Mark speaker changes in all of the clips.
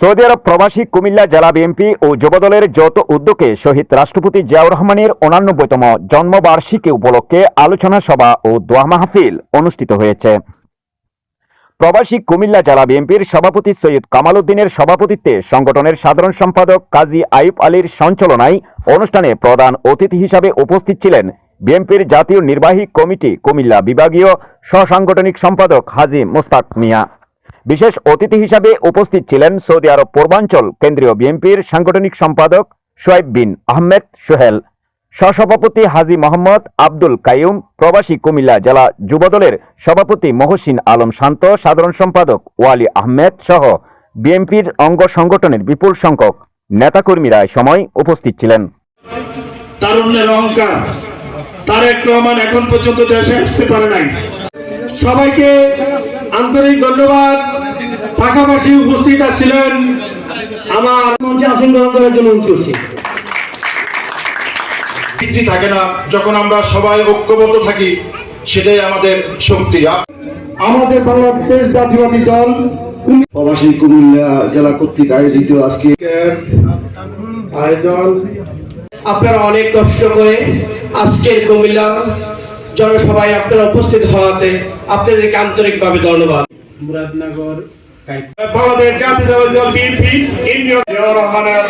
Speaker 1: Saudi আরব প্রবাসী কুমিল্লা জেলা BNP ও যুবদলের যৌথ উদ্যোগে শহীদ রাষ্ট্রপতি জিয়াউর রহমানের উনানব্বইতম জন্মবার্ষিকী উপলক্ষে আলোচনা সভা ও দোয়া মাহফিল অনুষ্ঠিত হয়েছে। প্রবাসী কুমিল্লা জেলা বিএনপির সভাপতি সৈয়দ কামাল উদ্দিনের সভাপতিত্বে সংগঠনের সাধারণ সম্পাদক কাজী আইব আলীর সঞ্চালনায় অনুষ্ঠানে প্রধান অতিথি হিসাবে উপস্থিত ছিলেন বিএনপির জাতীয় নির্বাহী কমিটি কুমিল্লা বিভাগীয় সহসাংগঠনিক সম্পাদক হাজি মোস্তাক মিয়া। বিশেষ অতিথি হিসাবে উপস্থিত ছিলেন সৌদি আরব পূর্বাঞ্চল কেন্দ্রীয় বিএনপির সাংগঠনিক সম্পাদক সোয়েব বিন আহমেদ সোহেল, সহসভাপতি হাজি মোহাম্মদ আব্দুল কাইয়ুম, প্রবাসী কুমিল্লা জেলা যুবদলের সভাপতি মহসিন আলম শান্ত, সাধারণ সম্পাদক ওয়ালি আহমেদ সহ বিএনপির অঙ্গ সংগঠনের বিপুল সংখ্যক নেতাকর্মীরা সময় উপস্থিত ছিলেন।
Speaker 2: তারেক রহমান এখন পর্যন্ত দেশে আসতে পারে নাই। সবাইকে আন্তরিক ধন্যবাদ। পাশাপাশি উপস্থিত ছিলেন আমার মঞ্চে আসন গ্রহণ করার জন্য অনুরোধ করছি।
Speaker 3: ভিত্তি থাকে না যখন আমরা সবাই ঐক্যবদ্ধ থাকি সেটাই আমাদের শক্তি।
Speaker 2: আমাদের বাংলাদেশ জাতীয়বাদী দল
Speaker 4: প্রবাসী কুমিল্লা জেলা কর্তৃক আয়োজিত আজকে
Speaker 2: আয়োজন। আপনারা অনেক কষ্ট করে আজকের কুমিল্লা জনসভায় আপনারা উপস্থিত হওয়াতে আপনাদেরকে আন্তরিকভাবে ধন্যবাদ। মুরাদনগর বাংলাদেশ জাতীয়তাবাদী দল বিএনপি ইন্ডিয়া রহমানের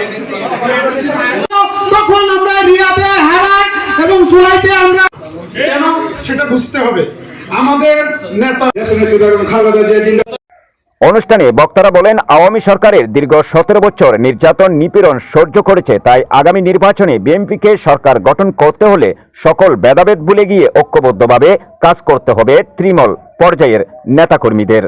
Speaker 5: তখন আমরা রিয়াদে হারাই এবং জুলাইতে আমরা
Speaker 3: কেন? সেটা বুঝতে হবে। আমাদের নেতা
Speaker 1: অনুষ্ঠানে বক্তারা বলেন, আওয়ামী সরকারের দীর্ঘ সতেরো বছর নির্যাতন নিপীড়ন সহ্য করেছে, তাই আগামী নির্বাচনে বিএনপিকে সরকার গঠন করতে হলে সকল ভেদাভেদ ভুলে গিয়ে ঐক্যবদ্ধভাবে কাজ করতে হবে তৃণমূল পর্যায়ের নেতাকর্মীদের।